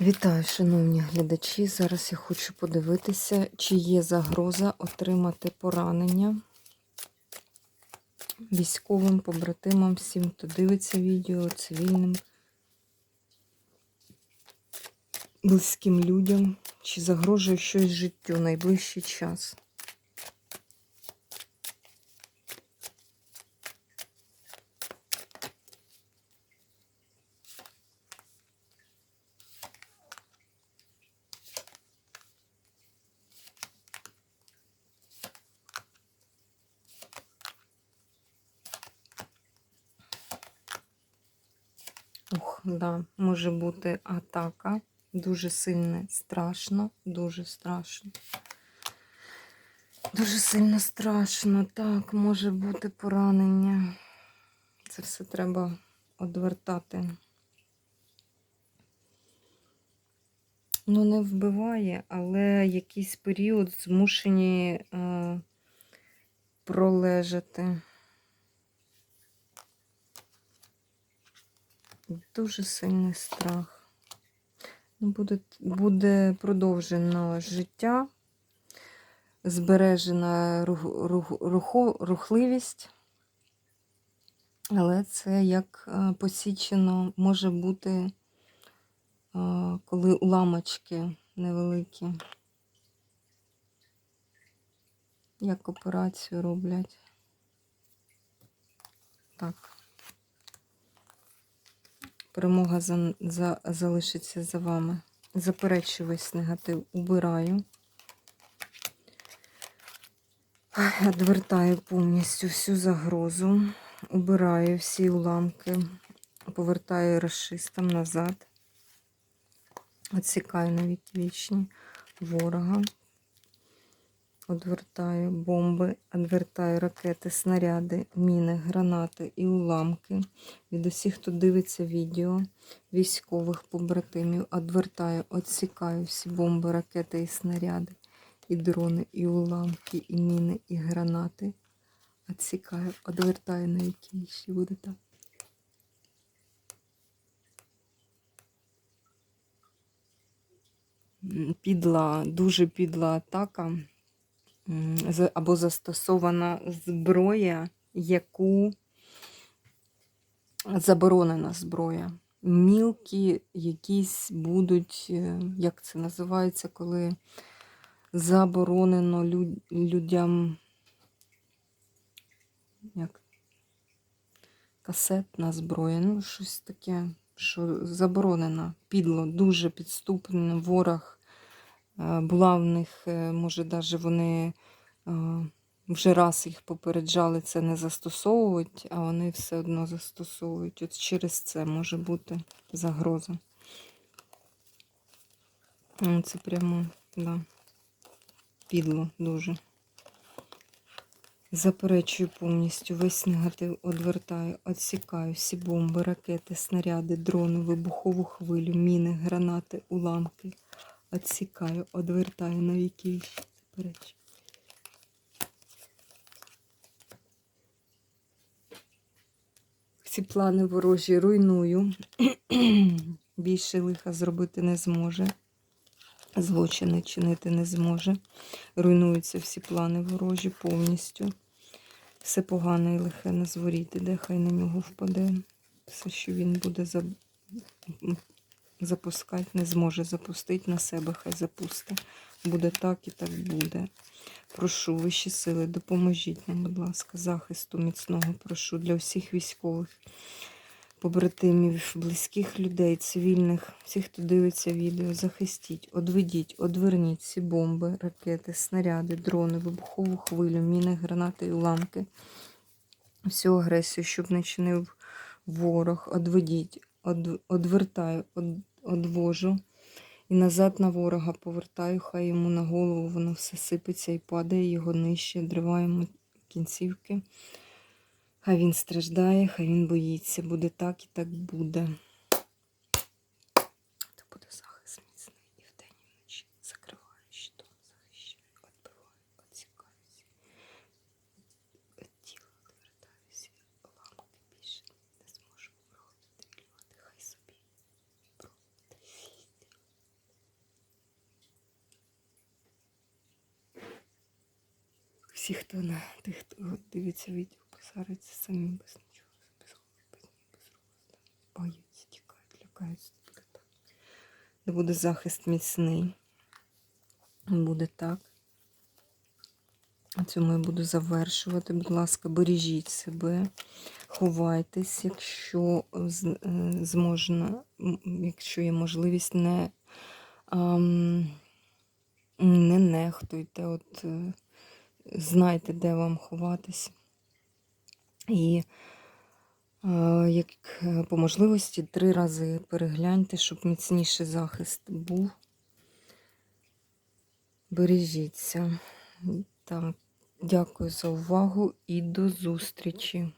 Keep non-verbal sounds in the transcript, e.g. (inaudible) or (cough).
Вітаю, шановні глядачі. Зараз я хочу подивитися, чи є загроза отримати поранення військовим побратимам, всім, хто дивиться відео, цивільним, близьким людям, чи загрожує щось життю найближчий час. Да, може бути атака. Дуже сильно страшно, дуже страшно. Дуже сильно страшно. Так, може бути поранення. Це все треба одвертати. Ну, не вбиває, але якийсь період змушені е, пролежати. Дуже сильний страх. Ну, Буде, буде продовжено життя, збережена рух, рух, руху, рухливість, але це як е, посічено може бути, е, коли уламочки невеликі. Як операцію роблять. Так. Перемога за, за, залишиться за вами. Заперечую весь негатив, убираю. Відвертаю повністю всю загрозу, убираю всі уламки, повертаю расистам назад, відсікаю навіть вічні ворога, Одвертаю бомби, одвертаю ракети, снаряди, міни, гранати і уламки. Від усіх, хто дивиться відео, військових побратимів, одвертаю, відсікаю всі бомби, ракети і снаряди, і дрони, і уламки, і міни, і гранати. Відсікаю, одвертаю на які ще буде так. Підла, дуже підла атака або застосована зброя, яку заборонена зброя. Мілкі якісь будуть, е, як це називається, коли заборонено люд, людям як касетна зброя, ну, щось таке, що заборонена, підло, дуже підступний ворог. Була в них, е, може, навіть вони вже раз їх попереджали це не застосовують, а вони все одно застосовують. От через це може бути загроза. Це прямо, да, підло дуже. Заперечую повністю весь негатив, одвертаю, відсікаю всі бомби, ракети, снаряди, дрони, вибухову хвилю, міни, гранати, уламки. Отсікаю, одвертаю на віки. Всі плани ворожі руйную. (clears throat) Більше лиха зробити не зможе. Злочини чинити не зможе. Руйнуються всі плани ворожі повністю. Все погане і лихе на зворіт іде, хай на нього впаде. Все, що він буде запускати, не зможе запустити на себе, хай запустить. Буде так і так буде. Прошу вищі сили, допоможіть нам, будь ласка, захисту міцного прошу для всіх військових, побратимів, близьких людей, цивільних, всіх, хто дивиться відео, захистіть, одведіть, одверніть всі бомби, ракети, снаряди, дрони, вибухову хвилю, міни, гранати і уламки. Всю агресію, щоб не чинив ворог, одведіть, од, одвертаю, од, одвожу. І назад на ворога повертаю, хай йому на голову воно все сипеться і падає, його нижче, дриваємо кінцівки. Хай він страждає, хай він боїться. Буде так і так буде. Це буде захист міцний і вдень, і вночі. Закриваю щитом, захищаю, відбиваю, відсікаюся. Від тіла відвертаюся, ламки більше не зможу ворога відстрілювати, хай собі. Всі, хто на тих, хто дивиться відео, посариться самі без нічого, без без, без розгляду. Бояться, тікають, лякаються. Де буде захист міцний. Буде так. Цьому я буду завершувати. Будь ласка, бережіть себе, ховайтесь, якщо е, зможна, якщо є можливість, не, не нехтуйте, от, е, знайте, де вам ховатись. І е, як е, по можливості три рази перегляньте, щоб міцніший захист був. Бережіться. Так, дякую за увагу і до зустрічі.